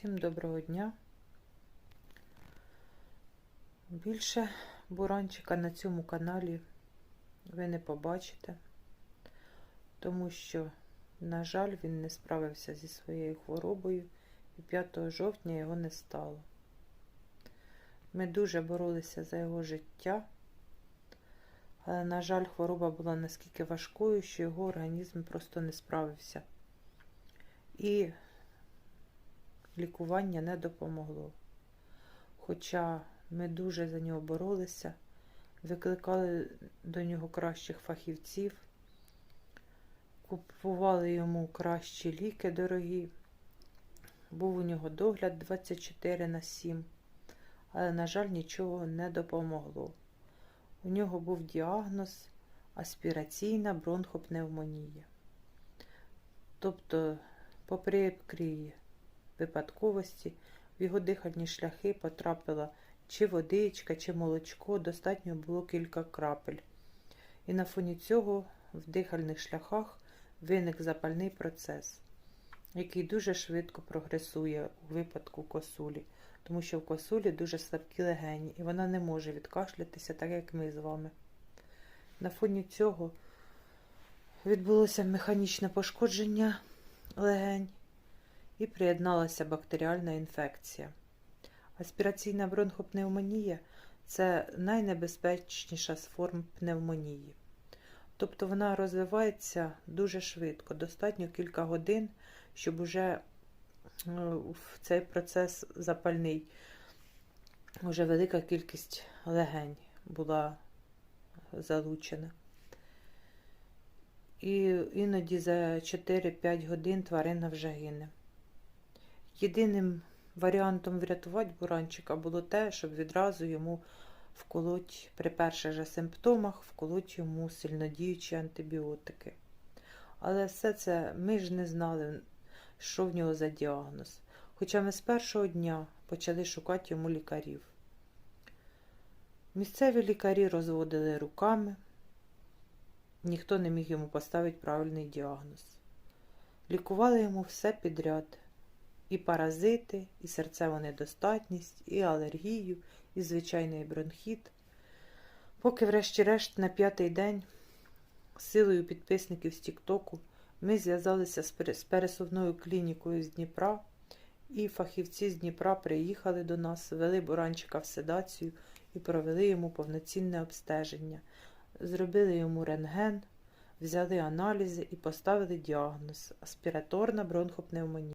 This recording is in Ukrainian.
Всім доброго дня. Більше буранчика на цьому каналі ви не побачите, тому що, на жаль, він не справився зі своєю хворобою і 5 жовтня його не стало. Ми дуже боролися за його життя, але, на жаль, хвороба була наскільки важкою, що його організм просто не справився. І лікування не допомогло. Хоча ми дуже за нього боролися, викликали до нього кращих фахівців, купували йому кращі ліки дорогі. Був у нього догляд 24 на 7, але, на жаль, нічого не допомогло. У нього був діагноз аспіраційна бронхопневмонія. Тобто, по прикрій випадковості в його дихальні шляхи потрапила чи водичка, чи молочко, достатньо було кілька крапель. І на фоні цього в дихальних шляхах виник запальний процес, який дуже швидко прогресує у випадку косулі, тому що в косулі дуже слабкі легені, і вона не може відкашлятися, так як ми з вами. На фоні цього відбулося механічне пошкодження легень і приєдналася бактеріальна інфекція. Аспіраційна бронхопневмонія це найнебезпечніша з форм пневмонії. Тобто вона розвивається дуже швидко, достатньо кілька годин, щоб уже в цей процес запальний, вже велика кількість легень була залучена. І іноді за 4-5 годин тварина вже гине. Єдиним варіантом врятувати буранчика було те, щоб відразу йому вколоть при перших же симптомах, вколоть йому сильнодіючі антибіотики. Але все це ми ж не знали, що в нього за діагноз. Хоча ми з першого дня почали шукати йому лікарів. Місцеві лікарі розводили руками, ніхто не міг йому поставити правильний діагноз. Лікували йому все підряд і паразити, і серцеву недостатність, і алергію, і звичайний бронхіт. Поки, врешті-решт, на п'ятий день силою підписників з Тіктоку ми зв'язалися з пересувною клінікою з Дніпра, і фахівці з Дніпра приїхали до нас, ввели буранчика в седацію і провели йому повноцінне обстеження. Зробили йому рентген, взяли аналізи і поставили діагноз аспіраторна бронхопневмонія.